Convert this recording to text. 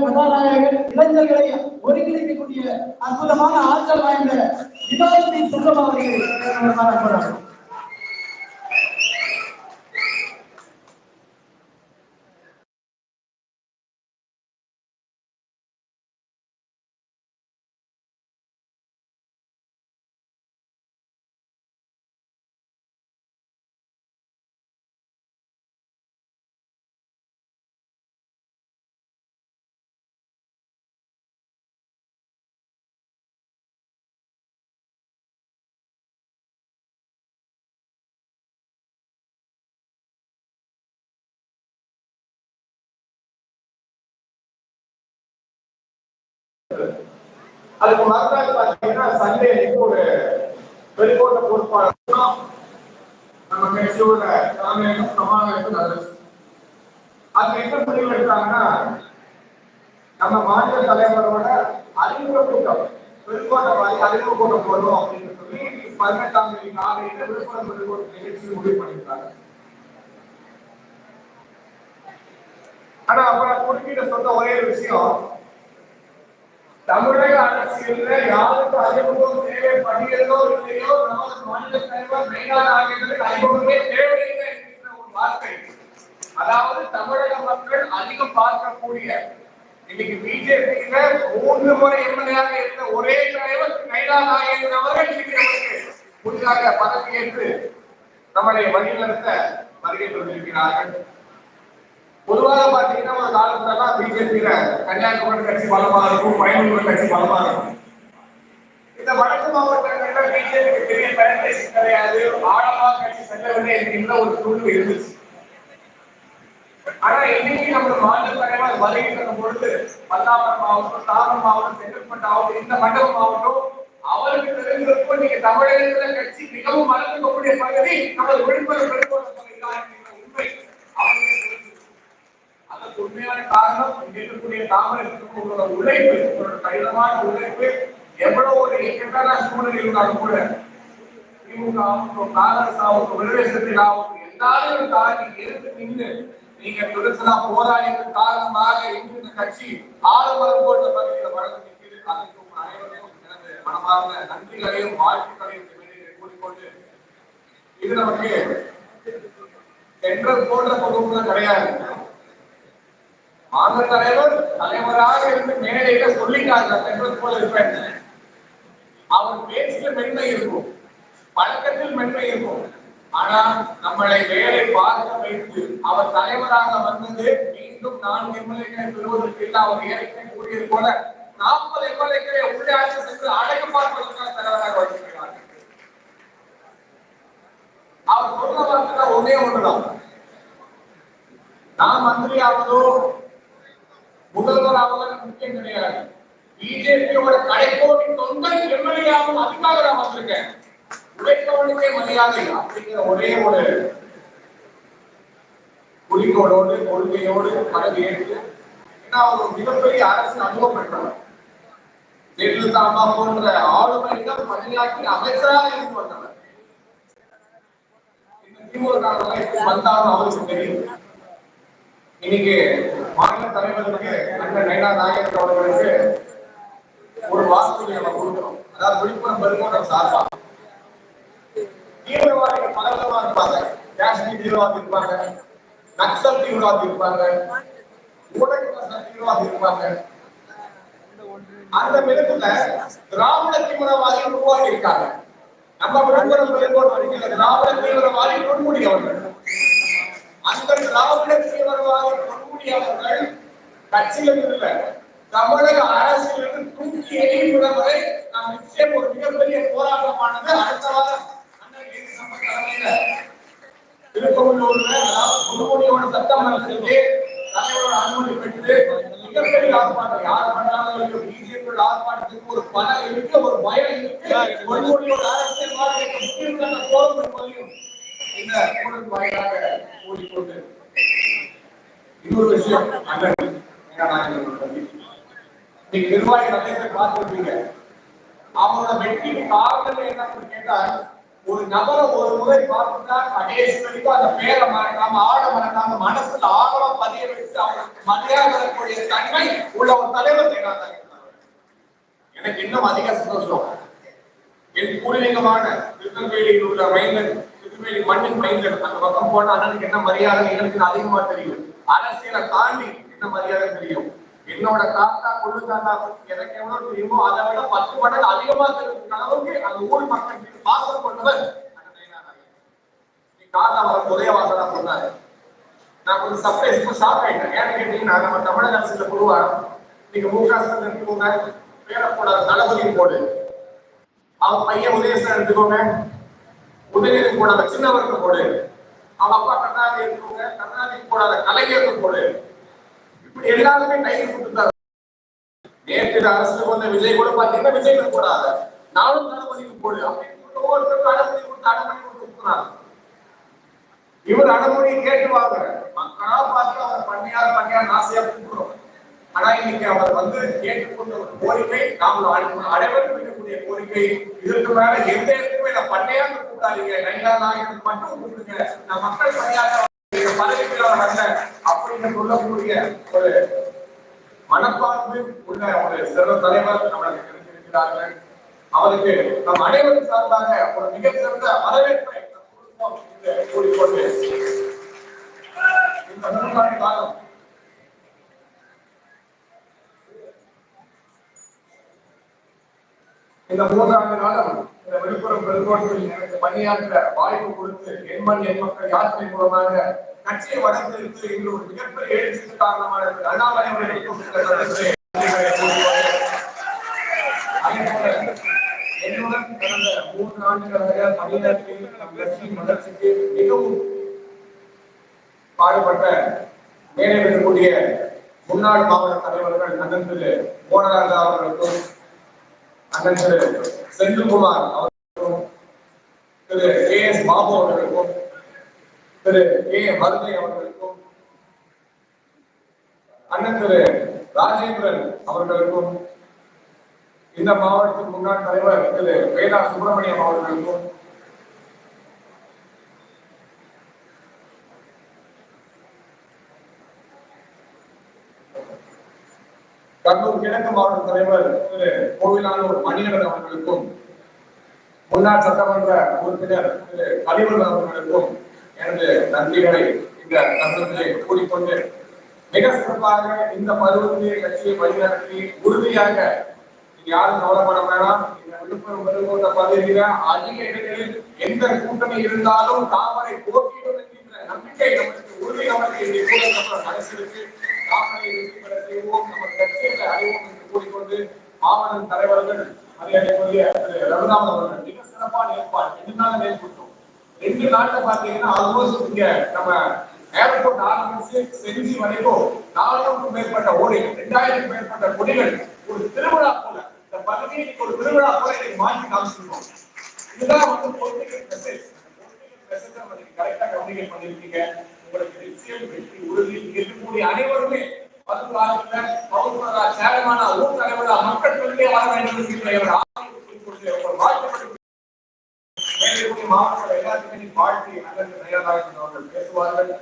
கதாநாயகர்கள் இளைஞர்களை ஒருங்கிணைக்கக்கூடிய அற்புதமான ஆற்றல் வாய்ந்த வினோதி சுந்தரம் அவர்கள் காணப்படுறாங்க அதுக்கு மறுநாள் பாத்தீங்கன்னா சண்டே அன்னைக்கு ஒரு வெளிக்கோட்ட பொறுப்பாளர் நம்ம கட்சியோட தலைமையும் சமாதானத்துக்கு நல்லது. அது என்ன முடிவு எடுத்தாங்கன்னா நம்ம மாநில தலைவரோட அறிமுக கூட்டம் வெளிக்கோட்ட மாதிரி அறிமுக கூட்டம் போடுவோம் அப்படின்னு சொல்லி பதினெட்டாம் தேதி காலையில விழுப்புரம் வெளிக்கோட்ட நிகழ்ச்சி முடிவு பண்ணியிருக்காங்க. ஆனா அப்ப நான் குறுக்கிட்ட சொன்ன ஒரே விஷயம் தமிழக அரசியல்ல யாருக்கு அறிமுகம் தேவைப்படுகிறதோ இல்லையோ நமது மாநில தலைவர் மெய்னான ஆகியவர்களுக்கு அறிமுகமே தேவையில்லை என்கிற ஒரு வார்த்தை. அதாவது தமிழக மக்கள் அதிகம் பார்க்கக்கூடிய இன்னைக்கு பிஜேபியில மூன்று முறை எம்எல்ஏயாக இருந்த ஒரே தலைவர் கைலா நாயகன் அவர்கள் இன்னைக்கு புதிதாக பதவியேற்று நம்மளை வழிநடத்த வருகை கொண்டிருக்கிறார்கள் பொதுவாக பாத்தீங்கன்னா ஒரு காலத்துல பிஜேபியில கன்னியாகுமரி கட்சி பலமா இருக்கும் பயனுள்ள கட்சி பலமா இருக்கும். இந்த வடக்கு மாவட்டங்கள்ல பிஜேபி பெரிய பெனட்ரேஷன் கிடையாது. ஆழமா கட்சி செல்லவில்லை என்கின்ற ஒரு சூழ்நிலை இருந்துச்சு. ஆனா இன்னைக்கு நம்ம மாநில தலைவர் வருகின்ற பொழுது பல்லாவரம் மாவட்டம் தாரம் மாவட்டம் செங்கல்பட்டு மாவட்டம் இந்த மண்டபம் மாவட்டம் அவருக்கு தெரிஞ்சிருக்கும் நீங்க தமிழகத்துல கட்சி மிகவும் வளர்க்கக்கூடிய பகுதி நமது விழுப்புரம் பெருங்கோட்ட பகுதி தான் உண்மை. அவருக்கு உண்மையான காரணம் இருக்கக்கூடிய தாமரத்துக்கு உங்களோட உழைப்பு உங்களோட கடினமான உழைப்பு எவ்வளவு ஒரு இக்கட்டான சூழ்நிலை இருந்தாலும் கூட திமுக ஆகட்டும் காங்கிரஸ் ஆகட்டும் விடுதலை ஆகட்டும் எல்லாரும் தாண்டி இருந்து நின்று நீங்க பெருசா போராடியதன் காரணமாக இன்று இந்த கட்சி ஆளுமரம் போன்ற பகுதியில் வளர்ந்து நிற்கிறது. அதற்கு உங்கள் அனைவரையும் எனது மனமார்ந்த நன்றிகளையும் வாழ்த்துக்களையும் கூறிக்கொண்டு இது நமக்கு சென்ட்ரல் போன்ற பொதுவுகள் கிடையாது. மாநில தலைவர் தலைவராக இருந்து மேடையில சொல்லிட்டாங்க சென்ட்ரல் போல இருப்பேன். அவர் பேச்சுல மென்மை இருக்கும் பழக்கத்தில் மென்மை இருக்கும். ஆனா நம்மளை வேலை பார்க்க வைத்து அவர் தலைவராக வந்தது மீண்டும் நான்கு எம்எல்ஏக்களை பெறுவதற்கு இல்லை. அவர் ஏற்கனவே கூறியது போல நாற்பது எம்எல்ஏக்களை உள்ளே ஆட்சி சென்று அடக்கு பார்ப்பதற்காக தலைவராக வந்திருக்கிறார். அவர் சொன்ன வார்த்தை ஒன்னே ஒன்றுதான். நான் மந்திரி ஆவதோ முதல்வர் அவர்கள் முக்கியம் கிடையாது பிஜேபியோட கடைக்கோடி தொண்டை எம்எல்ஏவும் அதுக்காக நான் வந்திருக்கேன். உழைப்பவனுக்கே மரியாதை அப்படிங்கிற ஒரே ஒரு குறிக்கோளோடு கொள்கையோடு பதவி ஏற்று ஏன்னா ஒரு மிகப்பெரிய அரசு அனுபவம் பெற்றவர் ஜெயலலிதா அம்மா போன்ற ஆளுமையிடம் பணியாற்றி அமைச்சராக இருந்து வந்தவர் இந்த திமுக வந்தாலும் அவருக்கு தெரியும். இன்னைக்கு மாநில தலைவருக்கு அண்ணன் நைனா நாயகர் அவர்களுக்கு ஒரு வாக்குறுதி நம்ம கொடுக்கிறோம் அதாவது விழுப்புரம் பெருங்கோட்டம் சார்பாக தீவிரவாதிகள் பலவிதமா இருப்பாங்க. காஷ்மீர் தீவிரவாதி இருப்பாங்க. நக்சல் தீவிரவாதி இருப்பாங்க. ஊடக தீவிரவாதி இருப்பாங்க. அந்த விதத்துல திராவிட தீவிரவாதி உருவாக்கி இருக்காங்க. நம்ம விழுப்புரம் பெருங்கோட்டம் திராவிட தீவிரவாதி பொன்முடி அவர்கள் அந்த திராவிட தீவிரவாதி பொன்முடி அவர்கள் கட்சியில் தமிழக அரசியலிருந்து தூக்கி எறிவிடும் வரை நாம் நிச்சயம் ஒரு மிகப்பெரிய போராட்டமானது அடுத்த வாரம் அண்ணன் ஏ. தலைமையில. பொன்முடியோட சட்டமன்றத்திலே தலைவரோட அனுமதி பெற்று மிகப்பெரிய ஆர்ப்பாட்டம். யார் பண்ணாலும் ஆர்ப்பாட்டத்துக்கு ஒரு பணம் இருக்கு ஒரு பயம் இருக்கு. பொன்முடியோட அரசியல் வாழ்க்கைக்கு முக்கியமான கோலம் வாயிலாக இன்னொரு விஷயம் அண்ணன் நீங்க நிர்வாகி நிறைய பேர் பார்த்திருப்பீங்க. அவங்களோட வெற்றிக்கு காரணம் என்னன்னு கேட்டா ஒரு நபரை ஒரு முறை பார்த்துட்டா கடைசி வரைக்கும் அந்த பேரை மறக்காம ஆட மறக்காம மனசுல ஆழமா பதிய வச்சு அவங்களுக்கு மரியாதை தரக்கூடிய தன்மை உள்ள ஒரு தலைவர் ஜெயலலிதா எனக்கு இன்னும் அதிக சந்தோஷம். என் பூர்வீகமான திருநெல்வேலியில் உள்ள மைந்தன் திருநெல்வேலி மண்ணின் பயிர்கள் அந்த பக்கம் போன அண்ணனுக்கு என்ன மரியாதை? எனக்கு அதிகமா தெரியும்? அரசியலை தாண்டி என்ன மரியாதை தெரியும்? என்னோட தாத்தா கொள்ளு தாத்தா எனக்கு எவ்வளவு தெரியுமோ அதை விட பத்து மடங்கு அதிகமா தெரியும். அளவுக்கு அந்த ஊர் மக்கள் பாசம் கொண்டவர் தாத்தா நீ அவர் உதயவாசனா சொன்னாரு. நான் கொஞ்சம் சர்ப்ரைஸ் ஷாக் ஆயிட்டேன் ஏன்னு கேட்டீங்கன்னா நம்ம தமிழக அரசுல பொதுவா நீங்க மு ஸ்டாலின் எடுத்துக்கோங்க பேரை தளபதியும் போடு. அவன் பையன் உதயசன் எடுத்துக்கோங்க. உதயநிதி போடாத சின்னவருக்கு போடு. அவன் அப்பா கருணாநிதி எடுத்துக்கோங்க கருணாநிதி போடாத கலைஞருக்கு போடு. இப்படி எல்லாருமே கையில் கொடுத்துட்டாரு நேற்று அரசுக்கு வந்த விஜய் கூட பாத்தீங்கன்னா விஜய்க்கு போடாத? நானும் தளபதிக்கு போடு. அப்படின்னு ஒவ்வொருத்தருக்கும் அனுமதி கொடுத்து அனுமதி கொடுத்துருக்கிறாங்க இவர் அனுமதி கேட்டு வாங்க. மக்களா பார்த்து அவர் பண்ணியார் பண்ணியார் ஆசையா கூப்பிடுறோம் ஆனா இன்னைக்கு அவர் வந்து கேட்டுக்கொண்ட ஒரு கோரிக்கை நாம் அனைவரும் இருக்கக்கூடிய கோரிக்கை. இதற்கு மேல எந்த இடத்துக்குமே நான் பண்ணையான்னு கூப்பிடாதீங்க நைனா நாயகன் மட்டும் கூப்பிடுங்க. நான் மக்கள் பணியாக பதவிக்கு வந்தேன் அப்படின்னு சொல்லக்கூடிய ஒரு மனப்பான்மை உள்ள ஒரு சிறந்த தலைவர் நம்மளுக்கு தெரிஞ்சிருக்கிறார்கள் அவருக்கு நம் அனைவரும் சார்பாக ஒரு மிகச்சிறந்த வரவேற்பை கூறிக்கொண்டு இந்த மூன்றாண்டு காலம் இந்த மூன்றாண்டு காலம் இந்த விழுப்புரம் பெருங்கோட்டில் எனக்கு பணியாற்ற வாய்ப்பு கொடுத்து எண்மண் என் மக்கள் யாத்திரை மூலமாக கட்சியை வளர்த்திருக்கு இன்று ஒரு மிகப்பெரிய எழுச்சிக்கு காரணமான அண்ணாமலை அவர்களை என்னுடன் கடந்த மூன்று ஆண்டுகளாக தமிழ்நாட்டில் நம் கட்சியின் வளர்ச்சிக்கு மிகவும் பாடுபட்ட மேலே இருக்கக்கூடிய முன்னாள் மாவட்ட தலைவர்கள் நகர்ந்து திரு மோனராஜா அவர்களுக்கும் அண்ணன் திரு செந்தில்குமார் அவர்களுக்கும் திரு கே எஸ் பாபு அவர்களுக்கும் திரு கே மருதை அவர்களுக்கும் அண்ணன் திரு ராஜேந்திரன் அவர்களுக்கும் இந்த மாவட்டத்தின் முன்னாள் தலைவர் திரு வேதா சுப்பிரமணியம் அவர்களுக்கும் கண்ணூர் கிழக்கு மாவட்ட தலைவர் திரு கோவிலானூர் மணிகண்டன் அவர்களுக்கும் முன்னாள் சட்டமன்ற உறுப்பினர் திரு கலிவன் அவர்களுக்கும் எனது நன்றிகளை இந்த தருணத்திலே கூறிக்கொண்டு மிக சிறப்பாக இந்த பருவத்திலே கட்சியை வழிநடத்தி உறுதியாக யாரும் கவலைப்பட வேணாம். இந்த விழுப்புரம் பெருங்கோட்ட பகுதியில அதிக இடங்களில் எந்த கூட்டணி இருந்தாலும் தாமரை போட்டியிடும் என்கின்ற நம்பிக்கை நமக்கு உறுதி நமக்கு இங்கே கூட மனசிற்கு தாமரை செய்வோம் என்று கூறிக்கொண்டு தலைவர்கள் மரியாதைக்குரிய ரகுராமன் அவர்கள் மிக சிறப்பான ஏற்பாடு. ரெண்டு நாள் மேற்கொண்டோம் ரெண்டு நாள்ல பாத்தீங்கன்னா ஆல்மோஸ்ட் இங்க நம்ம ஏர்போர்ட் ஆரம்பிச்சு செஞ்சு வரைக்கும் நானூறுக்கும் மேற்பட்ட ஓடி ரெண்டாயிரத்துக்கும் மேற்பட்ட கொடிகள் ஒரு திருவிழா போல இந்த பகுதியை ஒரு திருவிழா போல இன்னைக்கு மாற்றி காமிச்சிருக்கோம். இதுதான் வந்து பொலிட்டிக்கல் மெசேஜ் மெசேஜ் கரெக்டா கம்யூனிகேட் பண்ணிருக்கீங்க உங்களுக்கு நிச்சயம் வெற்றி உறுதி இருக்கக்கூடிய அனைவருமே சேரமான ஊர் தலைவரா மக்கள் தொழிலே வேண்டும் மாவட்ட எல்லாத்துக்குமே வாழ்த்தி நல்ல தயாராக இருந்தவர்கள் பேசுவார்கள்.